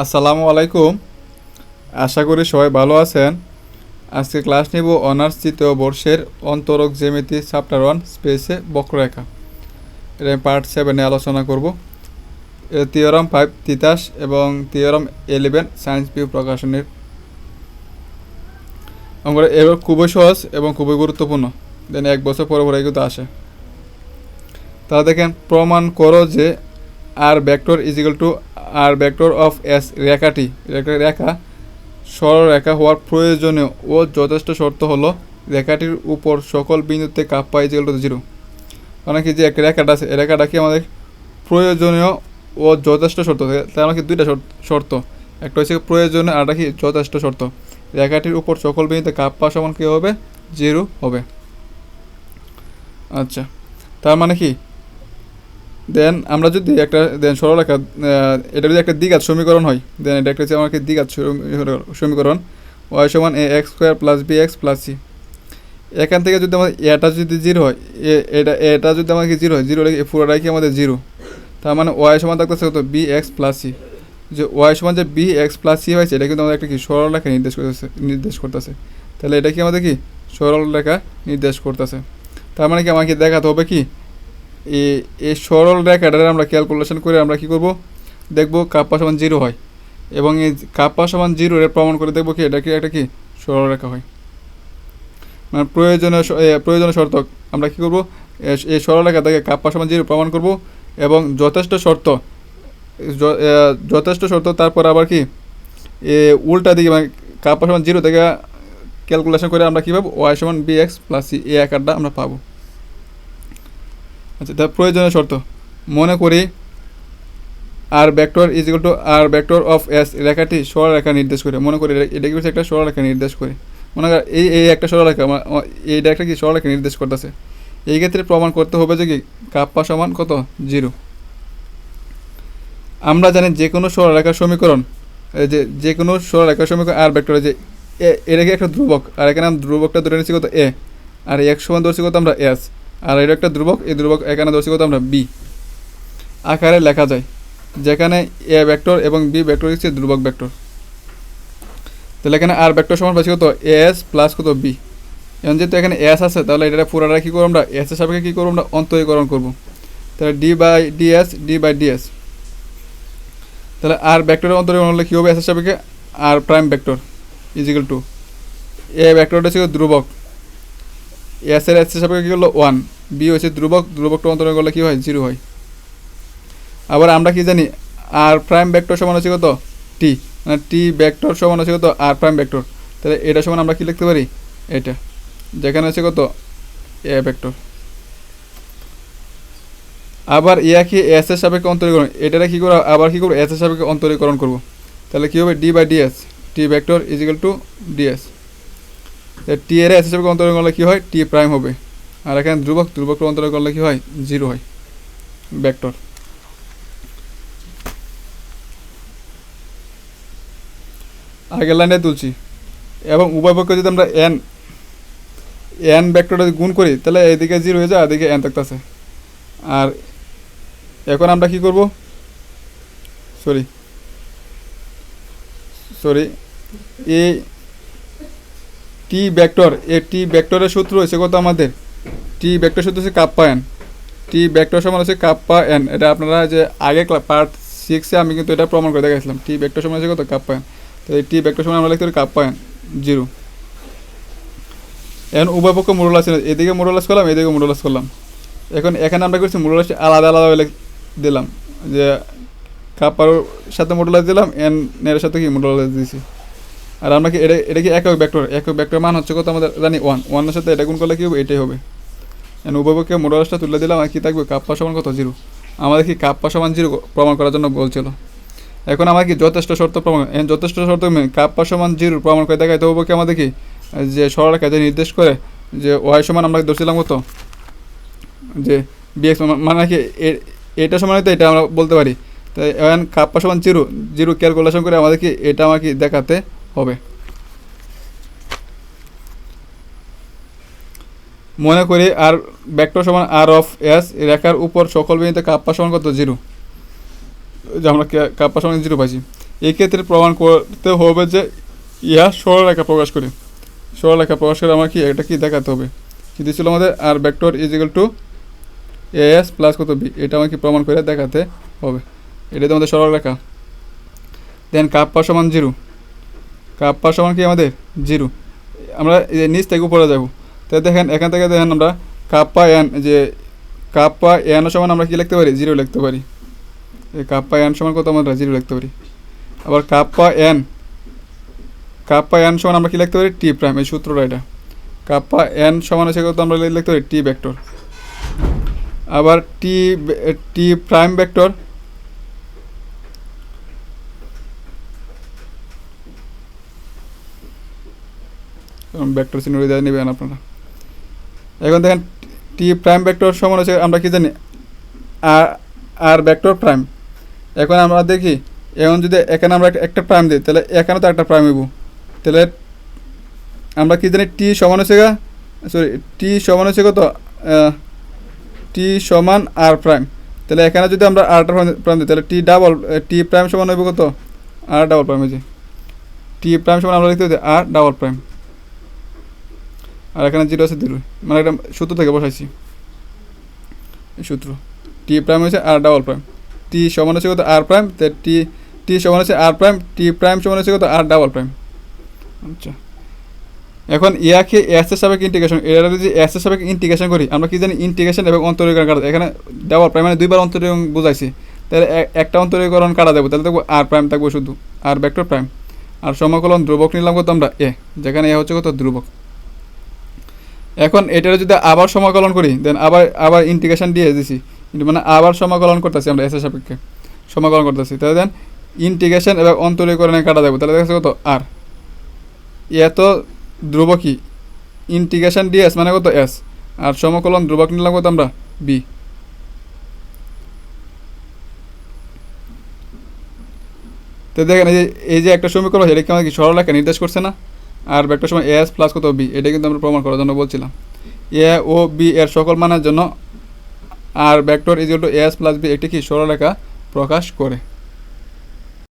আসসালামু আলাইকুম। আশা করি সবাই ভালো আছেন। আজকে ক্লাস নেব অনার্স তৃতীয় বর্ষের অন্তরক জ্যামিতি চ্যাপ্টার ওয়ান, স্পেসে বক্ররেখা। এটা আমি পার্ট সেভেনে আলোচনা করব। থিওরাম ফাইভ, তিতাস এবং থিওরাম ইলেভেন, সায়েন্স ভিউ প্রকাশনের। আমরা এবার খুবই সহজ এবং খুবই গুরুত্বপূর্ণ। দেন এক বছর পরে পরে কিন্তু আসে। তাহলে দেখেন, প্রমাণ করো যে R vector equal to R vector of S রেখাটি রেখা রেখা সরলরেখা হওয়ার প্রয়োজনীয় ও যথেষ্ট শর্ত হলো রেখাটির উপর সকল বিন্দুতে কাপ্পা ইজিক্যাল টু জিরো মানে কি যে এক রেখাটা আছে রেখাটা কি আমাদের প্রয়োজনীয় ও যথেষ্ট শর্ত? তার মানে কি দুইটা শর্ত- একটা হচ্ছে প্রয়োজনীয় আর কি যথেষ্ট শর্ত। রেখাটির উপর সকল বিন্দুতে কাপ্পা সমান কী হবে? জিরো হবে। আচ্ছা তার মানে কি? দেন আমরা যদি একটা দেন সরলরেখা এটা যদি একটা দ্বিঘাত সমীকরণ হয় দেন এটা একটা আমাকে দ্বিঘাত সমী- সমীকরণ ওয়াই সমান A X square plus B X plus C এখান থেকে যদি আমাদের এটা যদি জিরো হয় এটা এটা যদি আমাকে জিরো হয় জিরো কি পুরোটাই কি আমাদের জিরো তার মানে ওয়াই সমান থাকতেছে কত? বি এক্স প্লাস সি যে ওয়াই সমান যে বি এক্স প্লাস সি হয়েছে, এটা কিন্তু আমাদের একটা কি সরলরেখা নির্দেশ করতেছে নির্দেশ করতেছে। তাহলে এটা কি আমাদের কি? সরলরেখা নির্দেশ করতেছে। তার মানে কি আমাকে দেখাতে হবে কি? এই সরল রেখাটার আমরা ক্যালকুলেশন করে আমরা কি করব? দেখব কাপ্পা সমান জিরো হয়। এবং এই কাপ্পা সমান জিরো এর প্রমাণ করে দেখব কি এটা কি একটা কি? সরল রেখা হয়। মানে প্রয়োজনীয় এ, প্রয়োজনীয় শর্ত আমরা কি করব? এ- এই সরল রেখা থেকে কাপ্পা সমান জিরো প্রমাণ করব। এবং যথেষ্ট শর্ত এ, যথেষ্ট শর্ত তারপর আবার কি? এ উল্টা দিকে মানে কাপ্পা সমান জিরো থেকে ক্যালকুলেশন করে আমরা কী পাবো? ওয়াই সমান বি এক্স প্লাস সি এই আকারটা আমরা পাবো। আচ্ছা তার প্রয়োজনীয় শর্ত। মনে করি r vector is equal to r vector of s রেখাটি সরলরেখা নির্দেশ করে। মনে করি এটা- কি একটা সরলরেখা নির্দেশ করে? মনে কর, এই এই একটা সরলরেখা এইটা একটা কি সরলরেখা নির্দেশ করতেছে? এই ক্ষেত্রে প্রমাণ করতে হবে যে কি? কাপ্পা সমান কত? জিরো আমরা জানি যে কোনো সরলরেখার সমীকরণ যে যে কোনো সরলরেখার সমীকরণ আর ভেক্টর যে এ এটা একটা ধ্রুবক, আর এখানে ধ্রুবকটা ধরে নিচ্ছি কত? এ আর এক সমান ধরছি কত? আমরা এস আর এটা একটা ধ্রুবক, এই ধ্রুবক এখানে কত আমরা? বি আকারে লেখা যায়, যেখানে এ ভেক্টর এবং বি ভেক্টর হচ্ছে ধ্রুবক ভেক্টর তাহলে এখানে আর ভেক্টর সমান পাচ্ছি কত? এস প্লাস কত বি এখন যেহেতু এখানে এস আছে, তাহলে এটা পুরাটা কী করব আমরা? এস এর সাপেক্ষে কী করব আমরা? অন্তরীকরণ করব। তাহলে d by ds d by ds তাহলে আর ভেক্টরের অন্তরীকরণ হলে কী হবে? এস এর সাপেক্ষে r prime vector is equal to a ভেক্টরটা ছিল ধ্রুবক। এস এর এস সাপেক্ষে কী হলো? ওয়ান বি হচ্ছে ধ্রুবক ধ্রুবকটা অন্তরীকরণ করলে কী হয়? জিরো হয়। আবার আমরা কি জানি? আর প্রাইম ভেক্টর সমান হচ্ছে কত? টি মানে টি ভেক্টর সমান হচ্ছে কত? আর প্রাইম ভেক্টর তাহলে এটা সমান আমরা কি লিখতে পারি? এটা। যেখানে হচ্ছে কত? এ ভেক্টর আবার ইয়াকে এস এর সাপেক্ষে অন্তরীকরণ। এটারে কি করব আবার কি করব? এস এর সাপেক্ষে অন্তরীকরণ করব। তাহলে কী হবে? D by ds t vector is equal to ds t এর এস এর সাপেক্ষে করলে কি হয়? টি প্রাইম হবে। আর এখানে ধ্রুবক ধ্রুবক অন্তরীকরণ করলে কি হয়? জিরো হয়। ভেক্টর আগের লাইনে তুলছি। এবং উভয় পক্ষে যদি আমরা এন এন যদি গুণ করি, তাহলে এদিকে জিরো হয়ে যায় এদিকে এন থাকতেছে। আর এখন আমরা কি করব? সরি সরি এই টি ভেক্টর এ টি ভেক্টরের সূত্র হচ্ছে কত আমাদের? টি ভেক্টর সূত্র হচ্ছে কাপ্পা এন টি ভেক্টর সমান হচ্ছে কাপ্পা এন এটা আপনারা যে আগে পার্ট সিক্সে আমি কিন্তু এটা প্রমাণ করে দেখাইছিলাম। টি ভেক্টর সমান হচ্ছে কত? কাপ্পা এন তো এই টি ভেক্টর সমান আমরা লিখতে পারি কাপ্পা এন জিরো এখন উভয় পক্ষ মোডলাস এদিকে মোডলাস করলাম, এদিকে মোডলাস করলাম। এখন এখানে আমরা করছি মোডলাস আলাদা আলাদা হয়ে দিলাম। যে কাপ্পার সাথে মোডলাস দিলাম এন এর সাথে কি মোডলাস দিয়েছি আর আমরা কি এটা এটা কি একক ভেক্টর একক ব্যাক্টর মান হচ্ছে কত আমাদের? জানি ওয়ান ওয়ানের সাথে এটা গুণ করলে কি হবে? এটাই হবে। এখন উভয় পক্ষে তুলে দিলাম, আর কি থাকবে? কাপ্পা সমান কত? জিরো আমাদের কি কাপ্পা সমান জিরো প্রমাণ করার জন্য বলছিল এখন আমার কি যথেষ্ট শর্ত প্রমাণ এখন যথেষ্ট শর্ত কাপ্পা সমান জিরো প্রমাণ করে দেখাইতে হবে কি আমাদের কি? যে সরলরেখা যে নির্দেশ করে যে ওয়াই সমান আমরা ধরছিলাম কত? যে বিএক্স মানে কি এটা সমান হয়তো এটা আমরা বলতে পারি। তাই এখন কাপ্পা সমান জিরো জিরো ক্যালকুলেশন করে আমাদের কি এটা আমাকে দেখাতে হবে। মনে করি আর ভেক্টর সমান আর অফ এস রেখার উপর সকল বিন্দুতে কাপ্পা সমান কত? জিরো যে আমরা কাপ্পা সমান জিরো পাইছি। এই ক্ষেত্রে প্রমাণ করতে হবে যে ইহা সরলরেখা প্রকাশ করে। সরলরেখা প্রকাশ করে আমার কি, এটা কি দেখাতে হবে? কিন্তু ছিল আমাদের r vector is equal to a s plus কত বি এটা আমাকে প্রমাণ করে দেখাতে হবে। এটা তো আমাদের সরলরেখা দেন কাপ্পা সমান জিরো কাপ্পা সমান কি আমাদের? জিরো। আমরা নিচ থেকে উপরে যাব। তাহলে দেখেন, এখান থেকে দেখেন আমরা কাপ্পা এন যে কাপ্পা এন সমান আমরা কি লিখতে পারি? জিরো লিখতে পারি। এই কাপ্পা এন সমান কত আমরা? জিরো লিখতে পারি। আবার কাপ্পা এন কাপ্পা এন সমান আমরা কি লিখতে পারি? টি প্রাইম, এই সূত্রটা এটা। কাপ্পা এন সমান হচ্ছে কত আমরা লিখতে পারি? T vector. আবার t t prime vector vector চিহ্ন দিয়ে নেবেন আপনারা। এখন দেখেন টি প্রাইম ভেক্টর সমান হচ্ছে, আমরা কি জানি? আর আর ভেক্টর প্রাইম এখন আমরা দেখি, এখন যদি এখানে আমরা একটা প্রাইম দিই, তাহলে এখানে তো একটা প্রাইম হইব। তাহলে আমরা কি জানি টি সমান হচ্ছে গা সরি টি সমান হচ্ছে কত? টি সমান আর প্রাইম তাহলে এখানে যদি আমরা আরটা প্রাইম দিই, তাহলে টি ডাবল টি প্রাইম সমান হইব কত? আর ডাবল প্রাইম হয়েছে টি প্রাইম সমান আমরা লিখতে হচ্ছে আর ডাবল প্রাইম আর এখানে জিরো আছে জিরো মানে একটা সূত্র থেকে বসাইছি। সূত্র। টি প্রাইম হচ্ছে আর ডাবল প্রাইম টি সমান হচ্ছে কত? আর প্রাইম তে টি টি সমান হচ্ছে আর প্রাইম টি প্রাইম সমান হচ্ছে কত? আর ডাবল প্রাইম আচ্ছা। এখন ইয়াকে এস এর সাপেক্ষে ইন্টিগ্রেশন এরা যদি এস এর সাপেক্ষে ইন্টিগ্রেশন করি, আমরা কি জানি? ইন্টিগ্রেশন এবং অন্তরীকরণ কাটা এখানে ডাবল প্রাইম মানে দুইবার অন্তরীকরণ বোঝাইছি। তাহলে একটা অন্তরীকরণ কাটা দেবো। তাহলে দেখব আর প্রাইম থাকব শুধু আর ভেক্টর প্রাইম আর সমাকলন ধ্রুবক নিলাম কত আমরা? এ যেখানে এ হচ্ছে কত? ধ্রুবক। এখন এটার যদি আবার সমাকলন করি দেন আবার আবার ইন্টিগ্রেশন দিয়ে দিছি। কিন্তু মানে আবার সমাকলন করতেছি আমরা এস এর সাপেক্ষে। সমাকলন করতেছি। তাহলে দেন ইন্টিগ্রেশন এবং অন্তরীকরণে কাটা দেবো। তাহলে দেখছে কত? আর এত ধ্রুবকই। ইন্টিগ্রেশন ডিএস মানে কত? এস আর সমকলন ধ্রুবক নিলাম কত আমরা? বি তো দেখেন এই যে একটা সমীকরণ, এটা কি আমাদের কি সরলরেখা নির্দেশ করছে না? আর একটা সময় এস প্লাস কত বি এটা কিন্তু আমরা প্রমাণ করার জন্য বলছিলাম। এ ও বি এর সকল মানের জন্য r vector is to s plus b একটি কি সরলরেখা প্রকাশ করে।